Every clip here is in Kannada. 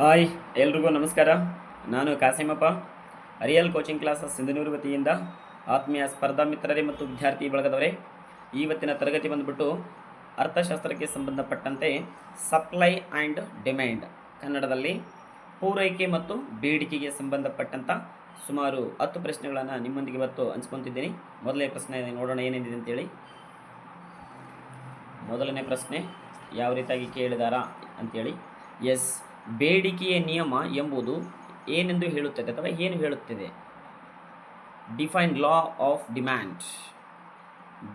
ಹಾಯ್, ಎಲ್ರಿಗೂ ನಮಸ್ಕಾರ. ನಾನು ಕಾಸಿಮಪ್ಪ. ಅರಿಯಲ್ ಕೋಚಿಂಗ್ ಕ್ಲಾಸಸ್ ಸಿಂಧನೂರು ವತಿಯಿಂದ ಆತ್ಮೀಯ ಸ್ಪರ್ಧಾ ಮಿತ್ರರೇ ಮತ್ತು ವಿದ್ಯಾರ್ಥಿ ಬಳಗದವರೇ ಇವತ್ತಿನ ತರಗತಿ ಬಂದ್ಬಿಟ್ಟು ಅರ್ಥಶಾಸ್ತ್ರಕ್ಕೆ ಸಂಬಂಧಪಟ್ಟಂತೆ ಸಪ್ಲೈ ಆ್ಯಂಡ್ ಡಿಮ್ಯಾಂಡ್ ಕನ್ನಡದಲ್ಲಿ ಪೂರೈಕೆ ಮತ್ತು ಬೇಡಿಕೆಗೆ ಸಂಬಂಧಪಟ್ಟಂಥ ಸುಮಾರು ಹತ್ತು ಪ್ರಶ್ನೆಗಳನ್ನು ನಿಮ್ಮೊಂದಿಗೆ ಇವತ್ತು ಹಂಚ್ಕೊತಿದ್ದೀನಿ. ಮೊದಲನೇ ಪ್ರಶ್ನೆ ನೋಡೋಣ ಏನೇನಿದೆ ಅಂತೇಳಿ. ಮೊದಲನೇ ಪ್ರಶ್ನೆ, ಯಾವ ರೀತಿಯಾಗಿ ಕೇಳಿದಾರಾ ಅಂತೇಳಿ. ಎಸ್ ಬೇಡಿಕೆಯ ನಿಯಮ ಎಂಬುದು ಏನೆಂದು ಹೇಳುತ್ತದೆ ಅಥವಾ ಏನು ಹೇಳುತ್ತದೆ? ಡಿಫೈನ್ ಲಾ ಆಫ್ ಡಿಮ್ಯಾಂಡ್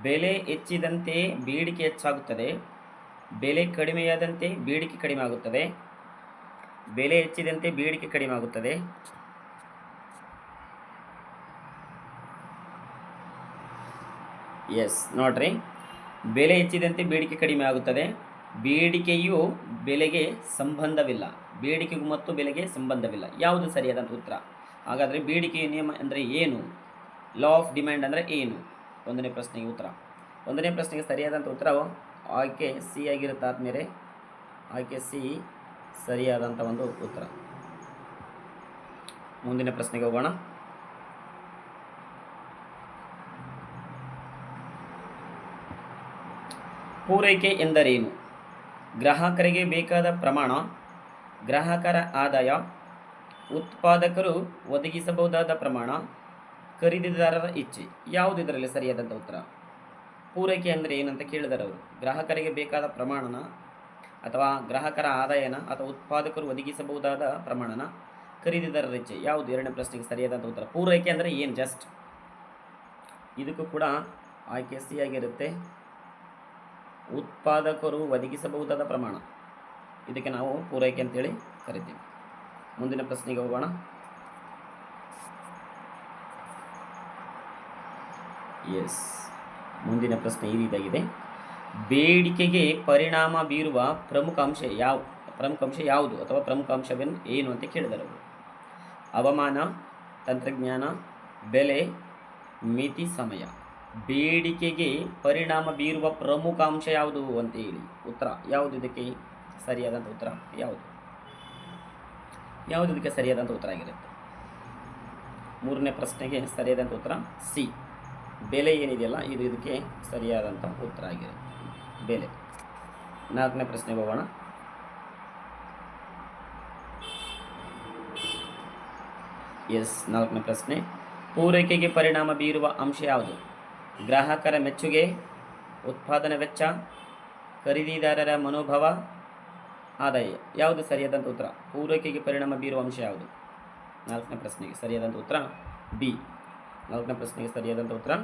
ಬೆಲೆ ಹೆಚ್ಚಿದಂತೆ ಬೇಡಿಕೆ ಹೆಚ್ಚಾಗುತ್ತದೆ. ಬೆಲೆ ಕಡಿಮೆಯಾದಂತೆ ಬೇಡಿಕೆ ಕಡಿಮೆ ಆಗುತ್ತದೆ ಬೆಲೆ ಹೆಚ್ಚಿದಂತೆ ಬೇಡಿಕೆ ಕಡಿಮೆ ಆಗುತ್ತದೆ ಎಸ್ ನೋಡ್ರಿ. ಬೆಲೆ ಹೆಚ್ಚಿದಂತೆ ಬೇಡಿಕೆ ಕಡಿಮೆ ಆಗುತ್ತದೆ ಬೇಡಿಕೆಯು ಬೆಲೆಗೆ ಸಂಬಂಧವಿಲ್ಲ. ಬೇಡಿಕೆಗೂ ಮತ್ತು ಬೆಲೆಗೆ ಸಂಬಂಧವಿಲ್ಲ. ಯಾವುದು ಸರಿಯಾದಂಥ ಉತ್ತರ? ಹಾಗಾದರೆ ಬೇಡಿಕೆಯ ನಿಯಮ ಅಂದರೆ ಏನು? ಲಾ ಆಫ್ ಡಿಮ್ಯಾಂಡ್ ಅಂದರೆ ಏನು? ಒಂದನೇ ಪ್ರಶ್ನೆಗೆ ಉತ್ತರ. ಒಂದನೇ ಪ್ರಶ್ನೆಗೆ ಸರಿಯಾದಂಥ ಉತ್ತರ ಆಯ್ಕೆ ಸಿ ಆಗಿರುತ್ತೆ ಆದಮೇಲೆ ಆಯ್ಕೆ ಸಿ ಸರಿಯಾದಂಥ ಒಂದು ಉತ್ತರ. ಮುಂದಿನ ಪ್ರಶ್ನೆಗೆ ಹೋಗೋಣ. ಪೂರೈಕೆ ಎಂದರೇನು? ಗ್ರಾಹಕರಿಗೆ ಬೇಕಾದ ಪ್ರಮಾಣ ಗ್ರಾಹಕರ ಆದಾಯ, ಉತ್ಪಾದಕರು ಒದಗಿಸಬಹುದಾದ ಪ್ರಮಾಣ, ಖರೀದಿದಾರರ ಇಚ್ಛೆ ಯಾವುದು ಇದರಲ್ಲಿ ಸರಿಯಾದಂಥ ಉತ್ತರ? ಪೂರೈಕೆ ಅಂದರೆ ಏನಂತ ಕೇಳಿದಾರೆ ಅವರು. ಗ್ರಾಹಕರಿಗೆ ಬೇಕಾದ ಪ್ರಮಾಣನ ಅಥವಾ ಗ್ರಾಹಕರ ಆದಾಯನ ಅಥವಾ ಉತ್ಪಾದಕರು ಒದಗಿಸಬಹುದಾದ ಪ್ರಮಾಣನ ಖರೀದಿದಾರರ ಇಚ್ಛೆ ಯಾವುದು? ಎರಡನೇ ಪ್ರಶ್ನೆಗೆ ಸರಿಯಾದಂಥ ಉತ್ತರ. ಪೂರೈಕೆ ಅಂದರೆ ಏನು? ಜಸ್ಟ್ ಇದಕ್ಕೂ ಕೂಡ ಆಯ್ಕೆ ಸಿ ಆಗಿರುತ್ತೆ ಉತ್ಪಾದಕರು ಒದಗಿಸಬಹುದಾದ ಪ್ರಮಾಣ. ಇದಕ್ಕೆ ನಾವು ಪೂರೈಕೆ ಅಂತೇಳಿ ಕರಿತೀವಿ. ಮುಂದಿನ ಪ್ರಶ್ನೆಗೆ ಹೋಗೋಣ. ಎಸ್ ಮುಂದಿನ ಪ್ರಶ್ನೆ ಈ ರೀತಿಯಾಗಿದೆ. ಬೇಡಿಕೆಗೆ ಪರಿಣಾಮ ಬೀರುವ ಪ್ರಮುಖ ಅಂಶ ಯಾವ, ಪ್ರಮುಖ ಅಂಶ ಯಾವುದು ಅಥವಾ ಪ್ರಮುಖ ಅಂಶವೇನು, ಏನು ಅಂತ ಕೇಳಿದರು ಹವಾಮಾನ, ತಂತ್ರಜ್ಞಾನ, ಬೆಲೆ, ಮಿತಿ, ಸಮಯ. ಬೇಡಿಕೆಗೆ ಪರಿಣಾಮ ಬೀರುವ ಪ್ರಮುಖ ಅಂಶ ಯಾವುದು ಅಂತ ಹೇಳಿ. ಉತ್ತರ ಯಾವುದು ಇದಕ್ಕೆ? ಸರಿಯಾದಂಥ ಉತ್ತರ ಯಾವುದು? ಯಾವುದು ಇದಕ್ಕೆ ಸರಿಯಾದಂಥ ಉತ್ತರ ಆಗಿರುತ್ತೆ? ಮೂರನೇ ಪ್ರಶ್ನೆಗೆ ಸರಿಯಾದಂಥ ಉತ್ತರ ಸಿ. ಬೆಲೆ ಏನಿದೆಯಲ್ಲ, ಇದು ಇದಕ್ಕೆ ಸರಿಯಾದಂಥ ಉತ್ತರ ಆಗಿರುತ್ತೆ. ಬೆಲೆ. ನಾಲ್ಕನೇ ಪ್ರಶ್ನೆಗೆ ಹೋಗೋಣ. ಎಸ್, ನಾಲ್ಕನೇ ಪ್ರಶ್ನೆ. ಪೂರೈಕೆಗೆ ಪರಿಣಾಮ ಬೀರುವ ಅಂಶ ಯಾವುದು? ಗ್ರಾಹಕರ ಮೆಚ್ಚುಗೆ, ಉತ್ಪಾದನಾ ವೆಚ್ಚ, ಖರೀದಿದಾರರ ಮನೋಭಾವ ಆದಾಯ. ಯಾವುದು ಸರಿಯಾದಂಥ ಉತ್ತರ? ಪೂರೈಕೆಗೆ ಪರಿಣಾಮ ಬೀರುವ ಅಂಶ ಯಾವುದು? ನಾಲ್ಕನೇ ಪ್ರಶ್ನೆಗೆ ಸರಿಯಾದಂಥ ಉತ್ತರ ಬಿ. ನಾಲ್ಕನೇ ಪ್ರಶ್ನೆಗೆ ಸರಿಯಾದಂಥ ಉತ್ತರ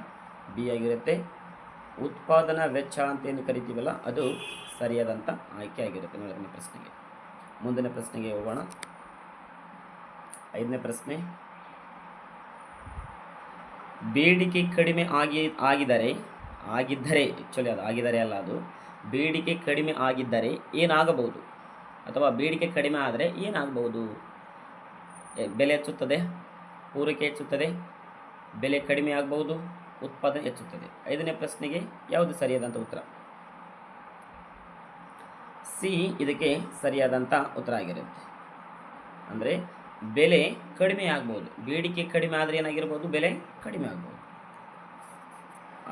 ಬಿ ಆಗಿರುತ್ತೆ. ಉತ್ಪಾದನಾ ವೆಚ್ಚ ಅಂತ ಏನು ಕರಿತೀವಲ್ಲ, ಅದು ಸರಿಯಾದಂಥ ಆಯ್ಕೆ ಆಗಿರುತ್ತೆ ನಾಲ್ಕನೇ ಪ್ರಶ್ನೆಗೆ. ಮುಂದಿನ ಪ್ರಶ್ನೆಗೆ ಹೋಗೋಣ. ಐದನೇ ಪ್ರಶ್ನೆ. ಬೇಡಿಕೆ ಕಡಿಮೆ ಆಗಿ, ಆಗಿದರೆ, ಆಗಿದ್ದರೆ ಆ್ಯಕ್ಚುಲಿ ಅದು ಆಗಿದರೆ ಅಲ್ಲ ಅದು. ಬೇಡಿಕೆ ಕಡಿಮೆ ಆಗಿದ್ದರೆ ಏನಾಗಬಹುದು? ಅಥವಾ ಬೇಡಿಕೆ ಕಡಿಮೆ ಆದರೆ ಏನಾಗಬಹುದು? ಬೆಲೆ ಹೆಚ್ಚುತ್ತದೆ ಪೂರೈಕೆ ಹೆಚ್ಚುತ್ತದೆ, ಬೆಲೆ ಕಡಿಮೆ ಆಗಬಹುದು, ಉತ್ಪಾದನೆ ಹೆಚ್ಚುತ್ತದೆ. ಐದನೇ ಪ್ರಶ್ನೆಗೆ ಯಾವುದು ಸರಿಯಾದಂಥ ಉತ್ತರ? ಸಿ, ಇದಕ್ಕೆ ಸರಿಯಾದಂಥ ಉತ್ತರ ಆಗಿರುತ್ತೆ. ಅಂದರೆ ಬೆಲೆ ಕಡಿಮೆ ಆಗ್ಬೋದು ಬೇಡಿಕೆ ಕಡಿಮೆ ಆದರೆ ಏನಾಗಿರ್ಬೋದು? ಬೆಲೆ ಕಡಿಮೆ ಆಗ್ಬೋದು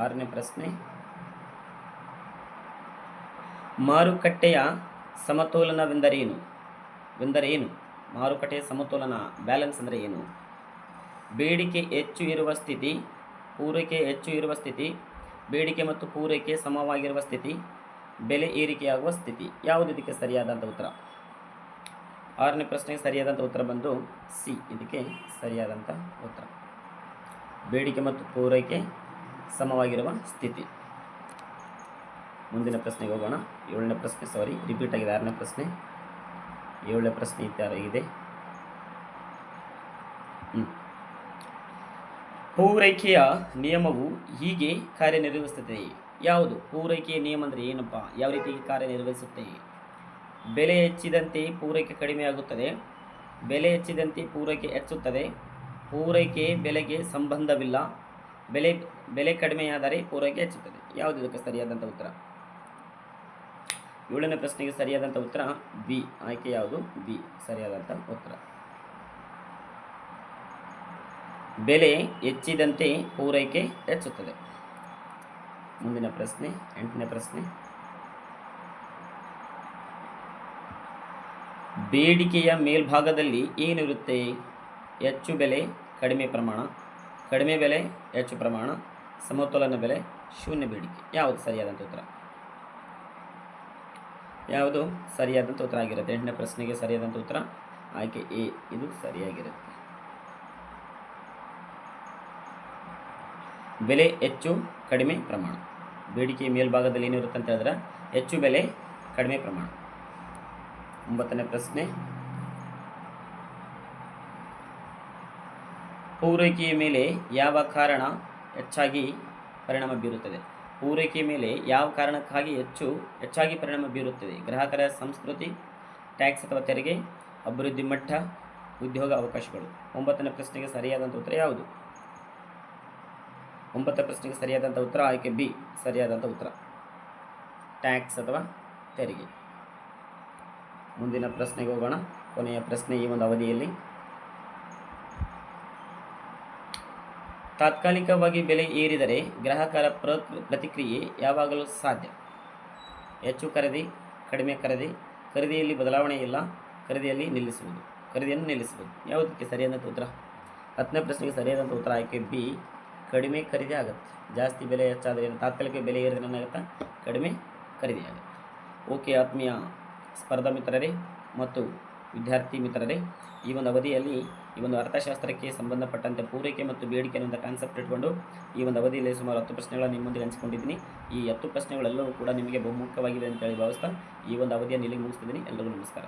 ಆರನೇ ಪ್ರಶ್ನೆ. ಮಾರುಕಟ್ಟೆಯ ಸಮತೋಲನವೆಂದರೇನು ವೆಂದರೇನು ಮಾರುಕಟ್ಟೆಯ ಸಮತೋಲನ, ಬ್ಯಾಲೆನ್ಸ್ ಅಂದರೆ ಏನು? ಬೇಡಿಕೆ ಹೆಚ್ಚು ಇರುವ ಸ್ಥಿತಿ, ಪೂರೈಕೆ ಹೆಚ್ಚು ಇರುವ ಸ್ಥಿತಿ, ಬೇಡಿಕೆ ಮತ್ತು ಪೂರೈಕೆ ಸಮವಾಗಿರುವ ಸ್ಥಿತಿ, ಬೆಲೆ ಏರಿಕೆಯಾಗುವ ಸ್ಥಿತಿ. ಯಾವುದು ಇದಕ್ಕೆ ಸರಿಯಾದಂಥ ಉತ್ತರ? ಆರನೇ ಪ್ರಶ್ನೆಗೆ ಸರಿಯಾದಂಥ ಉತ್ತರ ಬಂದು ಸಿ. ಇದಕ್ಕೆ ಸರಿಯಾದಂಥ ಉತ್ತರ. ಬೇಡಿಕೆ ಮತ್ತು ಪೂರೈಕೆ ಸಮವಾಗಿರುವ ಸ್ಥಿತಿ. ಮುಂದಿನ ಪ್ರಶ್ನೆಗೆ ಹೋಗೋಣ. ಏಳನೇ ಪ್ರಶ್ನೆ ಸಾರಿ ರಿಪೀಟ್ ಆಗಿದೆ. ಆರನೇ ಪ್ರಶ್ನೆ. ಏಳನೇ ಪ್ರಶ್ನೆ ಇದೆ. ಪೂರೈಕೆಯ ನಿಯಮವು ಹೀಗೆ ಕಾರ್ಯನಿರ್ವಹಿಸುತ್ತದೆ. ಯಾವುದು? ಪೂರೈಕೆಯ ನಿಯಮ ಅಂದರೆ ಏನಪ್ಪ? ಯಾವ ರೀತಿ ಕಾರ್ಯನಿರ್ವಹಿಸುತ್ತೆ? ಬೆಲೆ ಹೆಚ್ಚಿದಂತೆ ಪೂರೈಕೆ ಕಡಿಮೆಯಾಗುತ್ತದೆ ಬೆಲೆ ಹೆಚ್ಚಿದಂತೆ ಪೂರೈಕೆ ಹೆಚ್ಚುತ್ತದೆ. ಪೂರೈಕೆ ಬೆಲೆಗೆ ಸಂಬಂಧವಿಲ್ಲ. ಬೆಲೆ ಬೆಲೆ ಕಡಿಮೆಯಾದರೆ ಪೂರೈಕೆ ಹೆಚ್ಚುತ್ತದೆ. ಯಾವುದು ಇದಕ್ಕೆ ಸರಿಯಾದಂಥ ಉತ್ತರ? ಏಳನೇ ಪ್ರಶ್ನೆಗೆ ಸರಿಯಾದಂಥ ಉತ್ತರ ಬಿ. ಆಯ್ಕೆ ಯಾವುದು? ಬಿ. ಸರಿಯಾದಂಥ ಉತ್ತರ. ಬೆಲೆ ಹೆಚ್ಚಿದಂತೆ ಪೂರೈಕೆ ಹೆಚ್ಚುತ್ತದೆ. ಮುಂದಿನ ಪ್ರಶ್ನೆ, ಎಂಟನೇ ಪ್ರಶ್ನೆ. ಬೇಡಿಕೆಯ ಮೇಲ್ಭಾಗದಲ್ಲಿ ಏನಿರುತ್ತೆ? ಹೆಚ್ಚು ಬೆಲೆ, ಕಡಿಮೆ ಪ್ರಮಾಣ. ಕಡಿಮೆ ಬೆಲೆ, ಹೆಚ್ಚು ಪ್ರಮಾಣ. ಸಮತೋಲನ ಬೆಲೆ, ಶೂನ್ಯ ಬೇಡಿಕೆ. ಯಾವುದು ಸರಿಯಾದಂಥ ಉತ್ತರ? ಯಾವುದು? ಸರಿಯಾದಂಥ ಉತ್ತರ ಆಗಿರುತ್ತೆ. ಎಂಟನೇ ಪ್ರಶ್ನೆಗೆ ಸರಿಯಾದಂಥ ಉತ್ತರ ಆಯ್ಕೆ ಎ. ಇದು ಸರಿಯಾಗಿರುತ್ತೆ. ಬೆಲೆ ಹೆಚ್ಚು, ಕಡಿಮೆ ಪ್ರಮಾಣ. ಬೇಡಿಕೆ ಮೇಲ್ಭಾಗದಲ್ಲಿ ಏನಿರುತ್ತೆ ಅಂತ ಹೇಳಿದ್ರೆ ಹೆಚ್ಚು, ಬೆಲೆ, ಕಡಿಮೆ ಪ್ರಮಾಣ. ಒಂಬತ್ತನೇ ಪ್ರಶ್ನೆ. ಪೂರೈಕೆಯ ಮೇಲೆ ಯಾವ ಕಾರಣ ಹೆಚ್ಚಾಗಿ ಪರಿಣಾಮ ಬೀರುತ್ತದೆ? ಪೂರೈಕೆಯ ಮೇಲೆ ಯಾವ ಕಾರಣಕ್ಕಾಗಿ ಹೆಚ್ಚು, ಹೆಚ್ಚಾಗಿ ಪರಿಣಾಮ ಬೀರುತ್ತದೆ? ಗ್ರಾಹಕರ ಸಂಸ್ಕೃತಿ, ಟ್ಯಾಕ್ಸ್ ಅಥವಾ ತೆರಿಗೆ, ಅಭಿವೃದ್ಧಿ ಮಟ್ಟ, ಉದ್ಯೋಗ ಅವಕಾಶಗಳು. ಒಂಬತ್ತನೇ ಪ್ರಶ್ನೆಗೆ ಸರಿಯಾದಂಥ ಉತ್ತರ ಯಾವುದು? ಒಂಬತ್ತನೇ ಪ್ರಶ್ನೆಗೆ ಸರಿಯಾದಂಥ ಉತ್ತರ, ಆಯ್ಕೆ ಬಿ ಸರಿಯಾದಂಥ ಉತ್ತರ. ಟ್ಯಾಕ್ಸ್ ಅಥವಾ ತೆರಿಗೆ. ಮುಂದಿನ ಪ್ರಶ್ನೆಗೆ ಹೋಗೋಣ. ಕೊನೆಯ ಪ್ರಶ್ನೆ ಈ ಒಂದು ಅವಧಿಯಲ್ಲಿ. ತಾತ್ಕಾಲಿಕವಾಗಿ ಬೆಲೆ ಏರಿದರೆ ಗ್ರಾಹಕರ ಪ್ರ, ಪ್ರತಿಕ್ರಿಯೆ ಯಾವಾಗಲೂ ಸಾಧ್ಯ. ಹೆಚ್ಚು ಖರೀದಿ, ಕಡಿಮೆ ಖರೀದಿ, ಖರೀದಿಯಲ್ಲಿ ಬದಲಾವಣೆ ಇಲ್ಲ, ಖರೀದಿಯಲ್ಲಿ ನಿಲ್ಲಿಸುವುದು, ಖರೀದಿಯನ್ನು ನಿಲ್ಲಿಸುವುದು. ಯಾವುದಕ್ಕೆ ಸರಿಯಾದಂಥ ಉತ್ತರ? ಹತ್ತನೇ ಪ್ರಶ್ನೆಗೆ ಸರಿಯಾದಂಥ ಉತ್ತರ ಆಯ್ಕೆ ಬಿ, ಕಡಿಮೆ ಖರೀದಿ ಆಗುತ್ತೆ. ಜಾಸ್ತಿ ಬೆಲೆ ಹೆಚ್ಚಾದರೆ ತಾತ್ಕಾಲಿಕ ಬೆಲೆ ಏರಿದ್ರೆ ಏನಾಗುತ್ತೆ? ಕಡಿಮೆ ಖರೀದಿ ಆಗುತ್ತೆ. ಓಕೆ, ಆತ್ಮೀಯ ಸ್ಪರ್ಧಾ ಮಿತ್ರರೇ ಮತ್ತು ವಿದ್ಯಾರ್ಥಿ ಮಿತ್ರರೇ, ಈ ಒಂದು ಅವಧಿಯಲ್ಲಿ ಈ ಒಂದು ಅರ್ಥಶಾಸ್ತ್ರಕ್ಕೆ ಸಂಬಂಧಪಟ್ಟಂತೆ ಪೂರೈಕೆ ಮತ್ತು ಬೇಡಿಕೆ ಅನ್ನುವಂಥ ಕಾನ್ಸೆಪ್ಟ್ ಇಟ್ಕೊಂಡು ಈ ಒಂದು ಅವಧಿಯಲ್ಲಿ ಸುಮಾರು ಹತ್ತು ಪ್ರಶ್ನೆಗಳನ್ನು ಮುಂದೆ ಹಂಚಿಕೊಂಡಿದ್ದೀನಿ. ಈ ಹತ್ತು ಪ್ರಶ್ನೆಗಳೆಲ್ಲವೂ ಕೂಡ ನಿಮಗೆ ಬಹುಮುಖ್ಯವಾಗಿದೆ ಅಂತೇಳಿ ಭಾವಿಸ್ತಾ ಈ ಒಂದು ಅವಧಿಯನ್ನು ಇಲ್ಲಿಗೆ ಮುಗಿಸ್ತಿದ್ದೀನಿ. ಎಲ್ಲರಿಗೂ ನಮಸ್ಕಾರ.